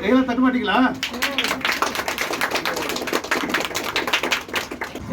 கையில தட்ட மாட்டீங்களா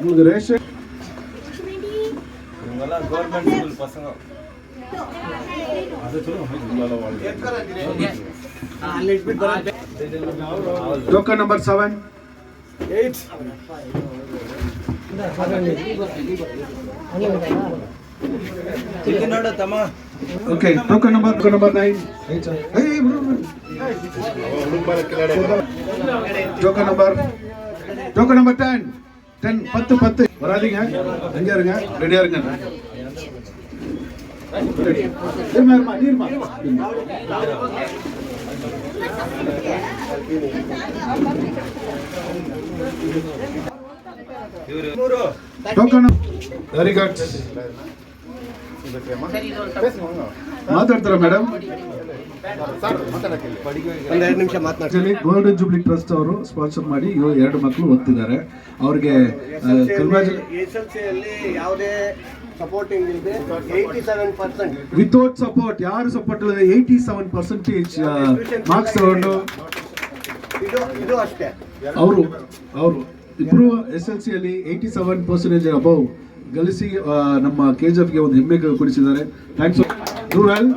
உங்களுக்கு ரேஷன் இவங்கெல்லாம் கவர்மெண்ட் ஸ்கூல் பசங்க Joker number seven. Eight. Okay, token number token number nine. Hey, bro. Joker number. Joker number ten. Ten பத்து பத்து வராதிங்க அங்கே இருங்க ready இருங்க இருமா இருமா நீர்மா ವೆರಿ ಗುಡ್ ಮಾತಾಡ್ತಾರಾ ಮೇಡಮ್ ಒಂದೆರಡು ನಿಮಿಷ ಗೋಲ್ಡನ್ ಜೂಬ್ಲಿ ಟ್ರಸ್ಟ್ ಅವರು ಸ್ಪಾನ್ಸರ್ ಮಾಡಿ ಇವಾಗ ಎರಡು ಮಕ್ಕಳು ಓದ್ತಿದ್ದಾರೆ. ಅವ್ರಿಗೆ ಯಾವುದೇ ಸಪೋರ್ಟಿಂಗ್ ಇಲ್ಲದೆ eighty seven percent without support ಯಾರು ಸಪೋರ್ಟ್ ಇಲ್ಲದೆ ಏಯ್ಟಿ ಸೆವೆನ್ ಪರ್ಸೆಂಟೇಜ್ ಮಾರ್ಕ್ಸ್ ತಗೊಂಡು. ಇದು ಇದು ಅಷ್ಟೇ. ಅವರು ಅವರು ಇಬ್ರು ಎಸ್ ಎಲ್ ಸಿಯಲ್ಲಿ ಏಯ್ಟಿ ಸೆವೆನ್ ಪರ್ಸೆಂಟೇಜ್ ಅಬೌವ್ ಗಳಿಸಿ ನಮ್ಮ ಕೆ ಜಿ ಎಫ್ಗೆ ಒಂದು ಹೆಮ್ಮೆ ಕೊಡಿಸಿದ್ದಾರೆ. Thanks you well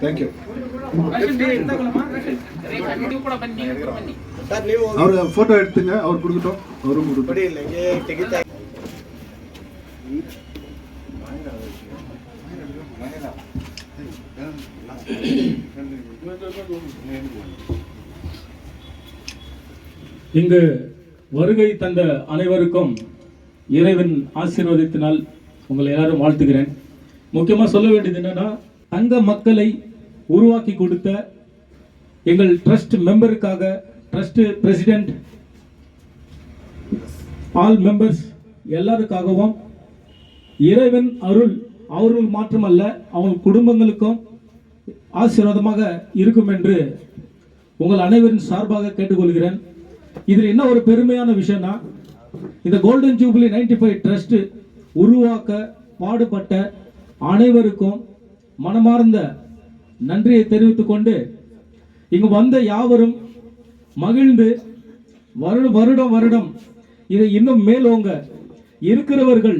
thank you sir ನೀವು ಅವ್ರ ಫೋಟೋ எடுத்துங்க ಅವ್ರು கொடுக்கட்டும் அவரும் கொடுக்கட்டும் ನೋಡಿ ಇಲ್ಲ ಹಿಂಗೆ ತೆಗಿತಾ இங்கு வருகை தந்த அனைவருக்கும் இறைவன் ஆசீர்வதித்தினால் உங்களை எல்லாரும் வாழ்த்துகிறேன் முக்கியமாக சொல்ல வேண்டியது என்னன்னா தங்க மக்களை உருவாக்கி கொடுத்த எங்கள் ட்ரஸ்ட் மெம்பருக்காக ட்ரஸ்ட் பிரசிடென்ட் ஆல் மெம்பர்ஸ் எல்லாருக்காகவும் இறைவன் அருள் அவர்கள் மாற்றமல்ல அவங்க குடும்பங்களுக்கும் ஆசீர்வாதமாக இருக்கும் என்று உங்கள் அனைவரின் சார்பாக கேட்டுக்கொள்கிறேன். இதில் என்ன ஒரு பெருமையான விஷயம்னா இந்த golden jubilee ninety five trust உருவாக்க பாடுபட்ட அனைவருக்கும் மனமார்ந்த நன்றியை தெரிவித்துக் கொண்டு இங்கு வந்த யாவரும் மகிழ்ந்து வருடம் வருடம் வருடம் இதை இன்னும் மேலோங்க இருக்கிறவர்கள்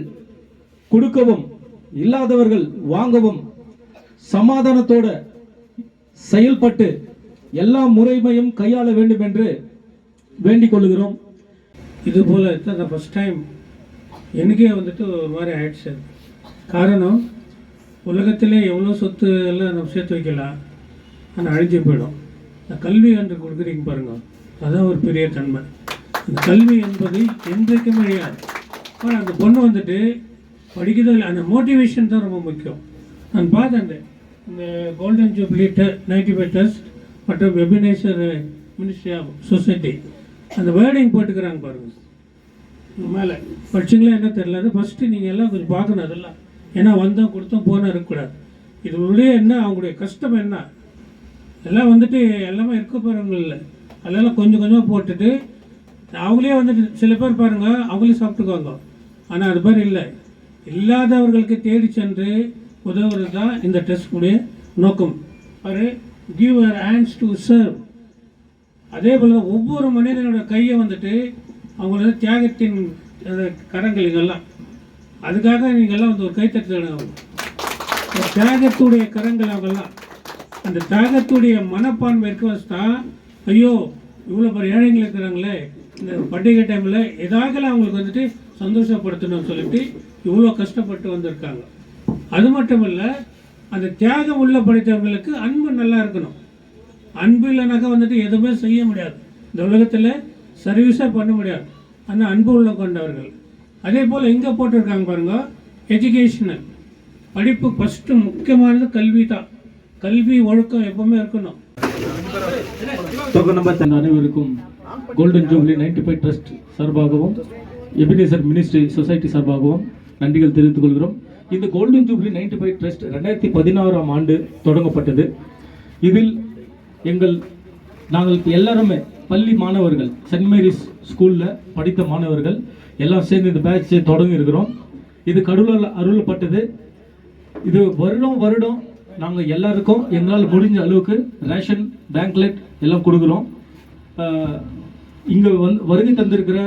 கொடுக்கவும் இல்லாதவர்கள் வாங்கவும் சமாதானத்தோட செயல்பட்டு எல்லா முறைமையும் கையாள வேண்டும் என்று வேண்டிக் கொள்கிறோம். இது போல் ஃபஸ்ட் டைம் எனக்கே வந்துட்டு ஒரு மாதிரி ஆயிடுச்சு. காரணம் உலகத்திலே எவ்வளோ சொத்து எல்லாம் நம்ம சேர்த்து வைக்கலாம்? ஆனால் அழிஞ்சு போயிடும். இந்த கல்வி என்று கொடுக்குறீங்க பாருங்கள் அதுதான் ஒரு பெரிய தன்மை. அந்த கல்வி என்பது என்றைக்கும் அழியாது. ஆனால் அந்த பொண்ணு வந்துட்டு படிக்கிறது இல்லை. அந்த மோட்டிவேஷன் தான் ரொம்ப முக்கியம். நான் பார்த்தேன். இந்த golden jubilee ninety five test மற்றும் வெபினேசர் மினிஸ்ட்ரி ஆஃப் சொசைட்டி அந்த வேர்டிங் போட்டுக்கிறாங்க பாருங்கள் மேலே. படிச்சிங்களா என்ன தெரியல. அது ஃபஸ்ட்டு நீங்கள் எல்லாம் கொஞ்சம் பார்க்கணும் அதெல்லாம். ஏன்னா வந்தோம் கொடுத்தோம் போனால் இருக்கக்கூடாது. இதனுடைய என்ன அவங்களுடைய கஷ்டம் என்ன? எல்லாம் வந்துட்டு எல்லாமே இருக்க போகிறவங்க இல்லை. அதெல்லாம் கொஞ்சம் கொஞ்சமாக போட்டுட்டு அவங்களே வந்துட்டு சில பேர் பாருங்கள் அவங்களே சாப்பிட்டுக்குவாங்க. ஆனால் அது மாதிரி இல்லை. இல்லாதவர்களுக்கு தேடி சென்று உதவுறது தான் இந்த டெஸ்ட்டுடைய நோக்கம். பாரு give our hands to serve அதே போல் ஒவ்வொரு மனிதனோட கையை வந்துட்டு அவங்களோட தியாகத்தின் கரங்கள் இதெல்லாம் அதுக்காக நீங்கள்லாம் வந்து ஒரு கைத்தட்டல் ஒரு தியாகத்துடைய கரங்கள் அவங்கெல்லாம். அந்த தியாகத்துடைய மனப்பான்மை இருக்க வச்சுட்டா ஐயோ இவ்வளோ பெரிய ஏழைகள் இருக்கிறாங்களே இந்த பண்டிகை டைமில் ஏதாவது அவங்களுக்கு வந்துட்டு சந்தோஷப்படுத்தணும்னு சொல்லிட்டு இவ்வளோ கஷ்டப்பட்டு வந்திருக்காங்க. அது மட்டும் இல்லை அந்த தியாகம் உள்ள படைத்தவங்களுக்கு அன்பு நல்லா இருக்கணும். அன்பு இல்லைனாக்கா வந்துட்டு எதுவுமே செய்ய முடியாது. இந்த உலகத்தில் சர்வீஸாக பண்ண முடியாது. ஆனால் அன்பு உள்ள கொண்டவர்கள். அதே போல் எங்கே போட்டிருக்காங்க பாருங்க எஜுகேஷனல் படிப்பு ஃபஸ்ட்டு முக்கியமானது கல்வி தான். கல்வி ஒழுக்கம் எப்பவுமே இருக்கணும். தந்த அனைவருக்கும் golden jubilee ninety five trust சார்பாகவும் எபினேசர் மினிஸ்ட்ரி சொசைட்டி சார்பாகவும் நன்றிகள் தெரிவித்துக் கொள்கிறோம். இந்த golden jubilee ninety five trust ரெண்டாயிரத்தி பதினாறாம் ஆண்டு தொடங்கப்பட்டது. இதில் எங்கள் நாங்கள் எல்லாருமே பள்ளி மாணவர்கள் சென்ட் மேரிஸ் ஸ்கூலில் படித்த மாணவர்கள் எல்லாம் சேர்ந்து இந்த பேட்ச் தொடங்கி இருக்கிறோம். இது கடவுளால் அருளப்பட்டது. இது வருடம் வருடம் நாங்கள் எல்லாருக்கும் எங்களால் முடிஞ்ச அளவுக்கு ரேஷன் பேங்க்லெட் எல்லாம் கொடுக்குறோம். இங்கே வந்து வருகை தந்திருக்கிற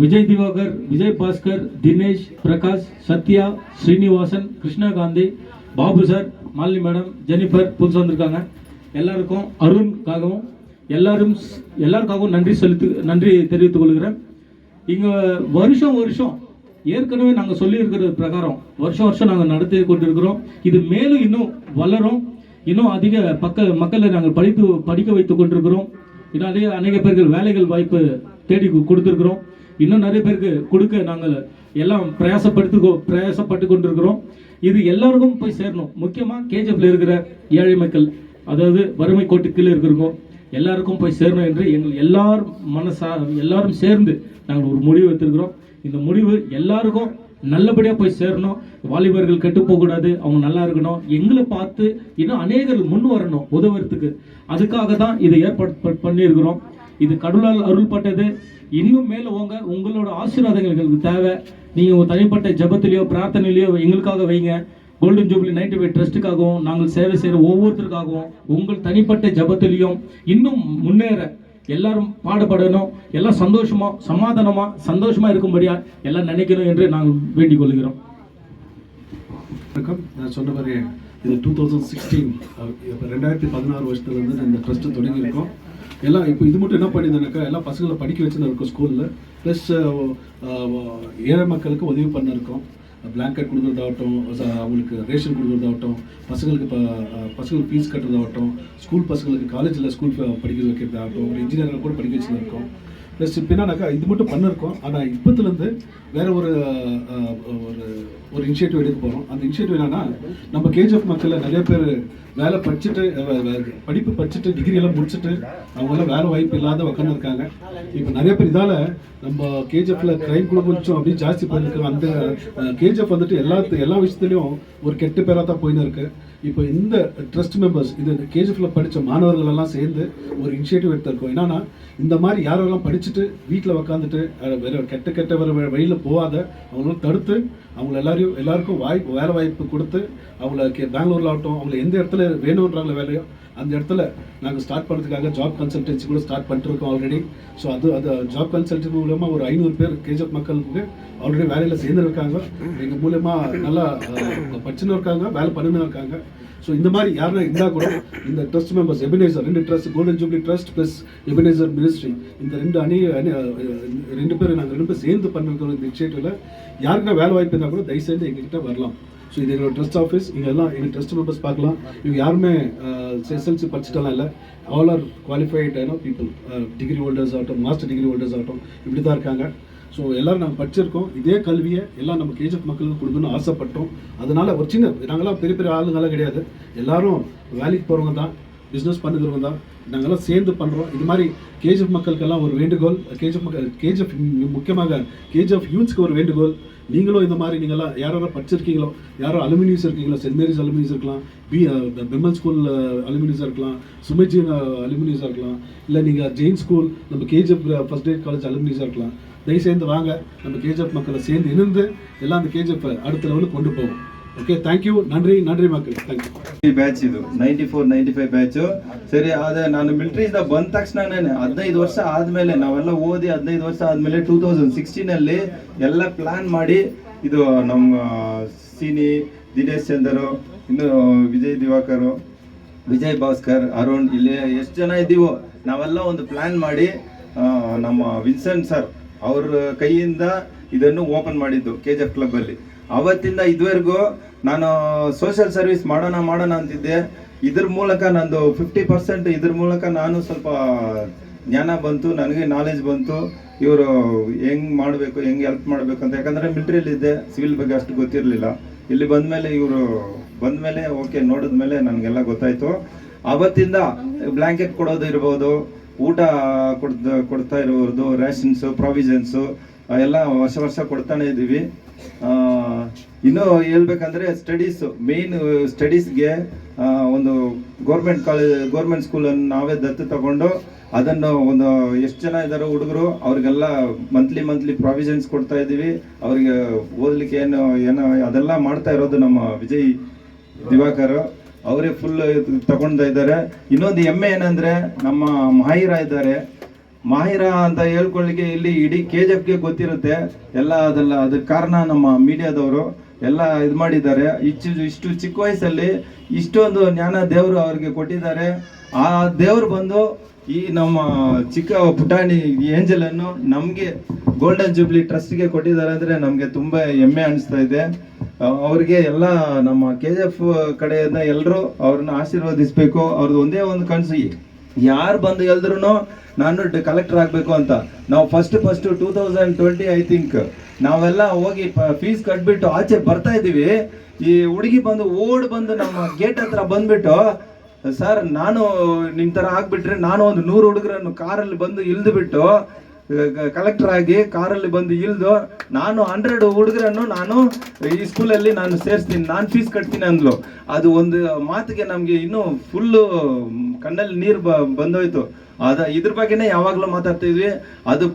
Vijay Diwakar Vijay Bhaskar Dinesh Prakash Sathya Srinivasan Krishnakanthi Babu sir Malini madam Jennifer புதுசாக வந்திருக்காங்க. எல்லாருக்கும் அருண்காகவும் எல்லாரும் எல்லாருக்காகவும் நன்றி செலுத்து நன்றி தெரிவித்துக் கொள்கிறேன். இங்கே வருஷம் வருஷம் ஏற்கனவே நாங்கள் சொல்லியிருக்கிற பிரகாரம் வருஷம் வருஷம் நாங்கள் நடத்தி கொண்டிருக்கிறோம். இது மேலும் இன்னும் வளரும். இன்னும் அதிக பக்க மக்களை நாங்கள் படித்து படிக்க வைத்து கொண்டிருக்கிறோம். இன்னும் அதிக அநேக பேருக்கு வேலைகள் வாய்ப்பு தேடி கொடுத்துருக்குறோம். இன்னும் நிறைய பேருக்கு கொடுக்க நாங்கள் எல்லாம் பிரயாசப்படுத்து பிரயாசப்பட்டு கொண்டிருக்கிறோம். இது எல்லாருக்கும் போய் சேரணும். முக்கியமாக கேஜிஎஃப்ல இருக்கிற ஏழை மக்கள் அதாவது வறுமை கோட்டு கீழே இருக்கிறவங்க எல்லாருக்கும் போய் சேரணும் என்று எங்கள் எல்லாரும் மனசா எல்லாரும் சேர்ந்து நாங்கள் ஒரு முடிவு எடுத்திருக்கிறோம். இந்த முடிவு எல்லாருக்கும் நல்லபடியாக போய் சேரணும். வாலிபர்கள் கெட்டு போகக்கூடாது. அவங்க நல்லா இருக்கணும். எங்களை பார்த்து இன்னும் அநேகர்கள் முன் வரணும் உதவுறதுக்கு. அதுக்காக தான் இதை ஏற்பாடு பண்ணியிருக்கிறோம். இது கடவுளால் அருள்பட்டது. இன்னும் மேலே ஓங்க உங்களோட ஆசீர்வாதங்கள் எங்களுக்கு தேவை. நீங்கள் உங்கள் தனிப்பட்ட ஜெபத்திலேயோ பிரார்த்தனையிலையோ எங்களுக்காக வைங்க. கோல்டன் ஜூப்ளி நைட்டு வே ட்ரஸ்ட்டுக்காகவும் நாங்கள் சேவை செய்கிற ஒவ்வொருத்தருக்காகவும் உங்கள் தனிப்பட்ட ஜபத்திலையும் இன்னும் முன்னேற எல்லாரும் பாடுபடணும். எல்லாம் சந்தோஷமாக சமாதானமாக சந்தோஷமாக இருக்கும்படியாக எல்லாம் நினைக்கணும் என்று நாங்கள் வேண்டிக் கொள்கிறோம். வணக்கம். நான் சொன்ன மாதிரி இது டூ தௌசண்ட் சிக்ஸ்டீன் இப்போ ரெண்டாயிரத்தி பதினாறு வருஷத்துல இருந்து இந்த ட்ரஸ்ட்டு தொடங்கியிருக்கோம். எல்லாம் இப்போ இது மட்டும் என்ன பண்ணியிருந்தேனாக்கா எல்லாம் பசங்களை படிக்க வச்சுன்னு ஸ்கூலில் ப்ளஸ் ஏழை மக்களுக்கு உதவி பண்ணிருக்கோம். பிளாங்கெட் கொடுக்குறதாகட்டும் அவங்களுக்கு ரேஷன் கொடுக்குறதாகட்டும் பசங்களுக்கு இப்போ பசங்களுக்கு ஃபீஸ் கட்டுறதாகட்டும் ஸ்கூல் பசங்களுக்கு காலேஜில் ஸ்கூல் படிக்க வைக்கிறதாகட்டும் ஒரு இன்ஜினியர்கள் கூட படிக்க வச்சுருக்கோம் ப்ளஸ் இப்போ என்னன்னாக்கா இது மட்டும் பண்ணிருக்கோம். ஆனால் இப்போத்துலேருந்து வேற ஒரு ஒரு ஒரு இனிஷியேட்டிவ் எடுக்க போகிறோம் அந்த இனிஷியேட்டிவ் என்னன்னா நம்ம கேஜிஎஃப் மக்களில் நிறைய பேர் வேலை படிச்சுட்டு படிப்பு படிச்சுட்டு டிகிரி எல்லாம் முடிச்சுட்டு அவங்களாம் வேலை வாய்ப்பு இல்லாத உட்காந்துருக்காங்க இப்போ நிறைய பேர் இதால் நம்ம கேஜிஎஃப்ல கிரைம் கூட கொஞ்சம் அப்படியே ஜாஸ்தி பண்ணிருக்கு அந்த கேஜிஎஃப் வந்துட்டு எல்லா எல்லா விஷயத்துலையும் ஒரு கெட்ட பேராக தான் போயின்னு இருக்கு. இப்போ இந்த ட்ரஸ்ட் மெம்பர்ஸ் இது கேஜிஎஃப்ல படித்த மாணவர்கள் எல்லாம் சேர்ந்து ஒரு இனிஷியேட்டிவ் எடுத்திருக்கோம். என்னன்னா இந்த மாதிரி யாரெல்லாம் படிச்சுட்டு வீட்டில் உக்காந்துட்டு வேற கெட்ட கெட்ட வேற வழியில் போகாத அவங்களாம் தடுத்து அவங்கள எல்லாரையும் எல்லாருக்கும் வாய்ப்பு வேலை வாய்ப்பு கொடுத்து அவங்கள கே- பெங்களூர்ல ஆகட்டும் அவங்கள எந்த இடத்துல வேணுன்றாங்களோ வேலையோ அந்த இடத்துல நாங்கள் ஸ்டார்ட் பண்ணுறதுக்காக ஜாப் கன்சல்டன்சி கூட ஸ்டார்ட் பண்ணிட்டுருக்கோம் ஆல்ரெடி ஸோ அது அது ஜாப் கன்சல்டன்சி மூலமாக ஒரு ஐநூறு பேர் கேஜப் மக்களுக்கு ஆல்ரெடி வேலையில் சேர்ந்துருக்காங்க. எங்கள் மூலயமா நல்லா படிச்சுன்னு இருக்காங்க வேலை பண்ணுன்னு இருக்காங்க. ஸோ இந்த மாதிரி யாருன்னா இருந்தால் கூட இந்த ட்ரஸ்ட் மெம்பர்ஸ் எபினேசர் ரெண்டு trust golden jubilee trust plus Ebenezer ministry இந்த ரெண்டு அணி அணி ரெண்டு பேரும் நாங்கள் ரெண்டு பேரும் சேர்ந்து பண்ணுற இந்த இனிஷியேட்டிவ்ல யாருக்குன்னா வேலை வாய்ப்பு இருந்தால் கூட தயவு செய்து எங்ககிட்ட வரலாம். ஸோ இது எங்களோட ட்ரஸ்ட் ஆஃபீஸ் இங்கே எல்லாம் எங்கள் ட்ரஸ்ட் மெம்பர்ஸ் பார்க்கலாம். இவங்க யாருமே எஸ்எல்சி படிச்சுட்டலாம் இல்லை. ஆல் ஆர் குவாலிஃபைட் ஏனோ பீப்புள் டிகிரி ஹோல்டர்ஸ் ஆகட்டும் மாஸ்டர் டிகிரி ஹோல்டர்ஸ் ஆகட்டும் இப்படி தான் இருக்காங்க. ஸோ எல்லோரும் நாங்கள் படிச்சிருக்கோம். இதே கல்வியை எல்லாம் நம்ம கேஜப் மக்களுக்கு கொடுக்கணும்னு ஆசைப்பட்டோம். அதனால ஒரு சின்ன நாங்களாம் பெரிய பெரிய ஆளுங்களாம் கிடையாது. எல்லாரும் வேலைக்கு போகிறவங்க தான் பிஸ்னஸ் பண்ணுறவங்க தான். நாங்கள்லாம் சேர்ந்து பண்ணுறோம் இது மாதிரி கேஜிஎஃப் மக்களுக்கெல்லாம் ஒரு வேண்டுகோள். கேஜிஎஃப் மக்கள் கேஜிஎஃப் முக்கியமாக கேஜிஎஃப் யூத்ஸ்க்கு ஒரு வேண்டுகோள். நீங்களும் இந்த மாதிரி நீங்கள்லாம் யாரோ படிச்சிருக்கீங்களோ யாரோ அலுமினியஸ் இருக்கீங்களோ சென்ட் மேரிஸ் அலுமினியஸ் இருக்கலாம் பி பெம்மல் ஸ்கூல் அலுமினியஸாக இருக்கலாம் சுமிஜி அலுமினியஸாக இருக்கலாம் இல்லை நீங்கள் ஜெயின் ஸ்கூல் நம்ம கேஜிஎஃப் ஃபர்ஸ்ட் எய்ட் காலேஜ் அலுமினியஸாக இருக்கலாம். தயவு சேர்ந்து வாங்க நம்ம கேஜிஎஃப் மக்களை சேர்ந்து இணைந்து எல்லாம் அந்த கேஜிஎஃப் அடுத்த லெவலுக்கு கொண்டு போவோம். ಓಕೆ ಥ್ಯಾಂಕ್ ಯು ನನ್ರಿ ನನ್ರಿ ಮಕ್ಕಳು ಥ್ಯಾಂಕ್ ಯು ಬ್ಯಾಚ್ ಇದು. Ninety four ninety five batch ಸರಿ ಅದೇ ನಾನು ಬಂದ ತಕ್ಷಣನೇ ಹದಿನೈದು ವರ್ಷ ಆದ್ಮೇಲೆ, ನಾವೆಲ್ಲ ಓದಿ ಹದಿನೈದು ವರ್ಷ ಆದ್ಮೇಲೆ ಟೂ ತೌಸಂಡ್ ಸಿಕ್ಸ್ಟೀನ್ ಅಲ್ಲಿ ಎಲ್ಲ ಪ್ಲಾನ್ ಮಾಡಿ ಇದು ನಮ್ಮ ಸೀನಿ ದಿನೇಶ್ ಚಂದರು, ಇನ್ನು ವಿಜಯ್ ದಿವಾಕರ್, ವಿಜಯ್ ಭಾಸ್ಕರ್, ಅರುಣ್, ಇಲ್ಲಿ ಎಷ್ಟು ಜನ ಇದ್ದೀವೋ, ನಾವೆಲ್ಲ ಒಂದು ಪ್ಲಾನ್ ಮಾಡಿ ನಮ್ಮ ವಿನ್ಸೆಂಟ್ ಸರ್ ಅವ್ರ ಕೈಯಿಂದ ಇದನ್ನು ಓಪನ್ ಮಾಡಿದ್ದು ಕೆ ಜಿ ಎಫ್ ಕ್ಲಬ್ಬಲ್ಲಿ ಅವತ್ತಿಂದ ಇದುವರೆಗೂ ನಾನು ಸೋಷಿಯಲ್ ಸರ್ವಿಸ್ ಮಾಡೋಣ ಮಾಡೋಣ ಅಂತಿದ್ದೆ. ಇದ್ರ ಮೂಲಕ ನಂದು ಫಿಫ್ಟಿ ಪರ್ಸೆಂಟ್ ಇದ್ರ ಮೂಲಕ ನಾನು ಸ್ವಲ್ಪ ಜ್ಞಾನ ಬಂತು, ನನಗೆ ನಾಲೆಜ್ ಬಂತು. ಇವರು ಹೆಂಗ್ ಮಾಡಬೇಕು, ಹೆಂಗ್ ಹೆಲ್ಪ್ ಮಾಡಬೇಕು ಅಂತ. ಯಾಕಂದ್ರೆ ಮಿಲ್ಟ್ರಿಯಲ್ಲಿದ್ದೆ ಸಿವಿಲ್ ಬಗ್ಗೆ ಅಷ್ಟು ಗೊತ್ತಿರಲಿಲ್ಲ. ಇಲ್ಲಿ ಬಂದ್ಮೇಲೆ ಇವರು ಬಂದ್ಮೇಲೆ ಓಕೆ ನೋಡಿದ ಮೇಲೆ ನನಗೆಲ್ಲ ಗೊತ್ತಾಯಿತು. ಆವತ್ತಿಂದ ಬ್ಲ್ಯಾಂಕೆಟ್ ಕೊಡೋದು ಇರ್ಬೋದು, ಊಟ ಕೊಡ್ತಾ ಕೊಡ್ತಾ ಇರೋದು ರೇಷನ್ಸು ಪ್ರಾವಿಷನ್ಸು ಎಲ್ಲ ವರ್ಷ ವರ್ಷ ಕೊಡ್ತಾನೆ ಇದ್ದೀವಿ ಇನ್ನು ಹೇಳ್ಬೇಕಂದ್ರೆ ಸ್ಟಡೀಸ್ ಮೇನ್ ಸ್ಟಡೀಸ್ಗೆ ಒಂದು ಗೌರ್ಮೆಂಟ್ ಕಾಲೇಜ್ ಗೌರ್ಮೆಂಟ್ ಸ್ಕೂಲನ್ನು ನಾವೇ ದತ್ತು ತಗೊಂಡು ಅದನ್ನು ಒಂದು ಎಷ್ಟು ಜನ ಇದ್ದಾರೋ ಹುಡುಗರು ಅವ್ರಿಗೆಲ್ಲ ಮಂತ್ಲಿ ಮಂತ್ಲಿ ಪ್ರಾವಿಷನ್ಸ್ ಕೊಡ್ತಾ ಇದ್ದೀವಿ. ಅವ್ರಿಗೆ ಓದಲಿಕ್ಕೆ ಏನು, ಏನೋ, ಅದೆಲ್ಲ ಮಾಡ್ತಾ ಇರೋದು ನಮ್ಮ ವಿಜಯ್ ದಿವಾಕರ್. ಅವರೇ ಫುಲ್ ತಗೊಂಡ ಇದ್ದಾರೆ. ಇನ್ನೊಂದು ಹೆಮ್ಮೆ ಏನಂದ್ರೆ ನಮ್ಮ ಮಾಹಿರ ಇದ್ದಾರೆ. ಮಾಹಿರ ಅಂತ ಹೇಳ್ಕೊಳ್ಳಿಕ್ಕೆ ಇಲ್ಲಿ ಇಡೀ ಕೆ ಜಿ ಎಫ್ಗೆ ಗೊತ್ತಿರುತ್ತೆ. ಎಲ್ಲ ಅದೆಲ್ಲ ಅದಕ್ಕೆ ಕಾರಣ ನಮ್ಮ ಮೀಡಿಯಾದವರು ಎಲ್ಲ ಇದು ಮಾಡಿದ್ದಾರೆ. ಇಷ್ಟು ಇಷ್ಟು ಚಿಕ್ಕ ವಯಸ್ಸಲ್ಲಿ ಇಷ್ಟೊಂದು ಜ್ಞಾನ ದೇವರು ಅವ್ರಿಗೆ ಕೊಟ್ಟಿದ್ದಾರೆ. ಆ ದೇವರು ಬಂದು ಈ ನಮ್ಮ ಚಿಕ್ಕ ಪುಟಾಣಿ ಏಂಜಲನ್ನು ನಮಗೆ ಗೋಲ್ಡನ್ ಜೂಬ್ಲಿ ಟ್ರಸ್ಟ್ಗೆ ಕೊಟ್ಟಿದ್ದಾರೆ ಅಂದರೆ ನಮಗೆ ತುಂಬ ಹೆಮ್ಮೆ ಅನಿಸ್ತಾ ಇದೆ. ಅವ್ರಿಗೆ ಎಲ್ಲ ನಮ್ಮ ಕೆ ಜಿ ಎಫ್ ಕಡೆಯಿಂದ ಎಲ್ಲರೂ ಅವ್ರನ್ನ ಆಶೀರ್ವದಿಸಬೇಕು. ಅವ್ರದ್ದು ಒಂದೇ ಒಂದು ಕನಸು, ಯಾರು ಬಂದು ಎಲ್ದ್ರು ನಾನು ಕಲೆಕ್ಟರ್ ಆಗಬೇಕು ಅಂತ. ನಾವು first first two thousand twenty I think ನಾವೆಲ್ಲ ಹೋಗಿ ಫೀಸ್ ಕಟ್ಬಿಟ್ಟು ಆಚೆ ಬರ್ತಾ ಇದ್ದೀವಿ. ಈ ಹುಡುಗಿ ಬಂದು ಓಡ್ ಬಂದು ನಮ್ಮ ಗೇಟ್ ಹತ್ರ ಬಂದ್ಬಿಟ್ಟು, ಸರ್, ನಾನು ನಿಮ್ಮ ಥರ ಆಗ್ಬಿಟ್ರೆ ನಾನು ಒಂದು ನೂರು ಹುಡುಗರನ್ನು ಕಾರಲ್ಲಿ ಬಂದು ಇಳ್ದು ಬಿಟ್ಟು ಕಲೆಕ್ಟರ್ ಆಗಿ ಕಾರಲ್ಲಿ ಬಂದು ಇಲ್ದು ನಾನು ಹಂಡ್ರೆಡ್ ಹುಡುಗರನ್ನು ನಾನು ಈ ಸ್ಕೂಲಲ್ಲಿ ನಾನು ಸೇರಿಸ್ತೀನಿ, ನಾನು ಫೀಸ್ ಕಟ್ತೀನಿ ಅಂದ್ಲು. ಅದು ಒಂದು ಮಾತಿಗೆ ನಮ್ಗೆ ಇನ್ನೂ ಫುಲ್ಲು ಕಣ್ಣಲ್ಲಿ ನೀರು ಬಂದೋಯ್ತು. ಅದ ಇದ್ರ ಬಗ್ಗೆನೇ ಯಾವಾಗಲೂ ಮಾತಾಡ್ತಿದ್ವಿ ಅದು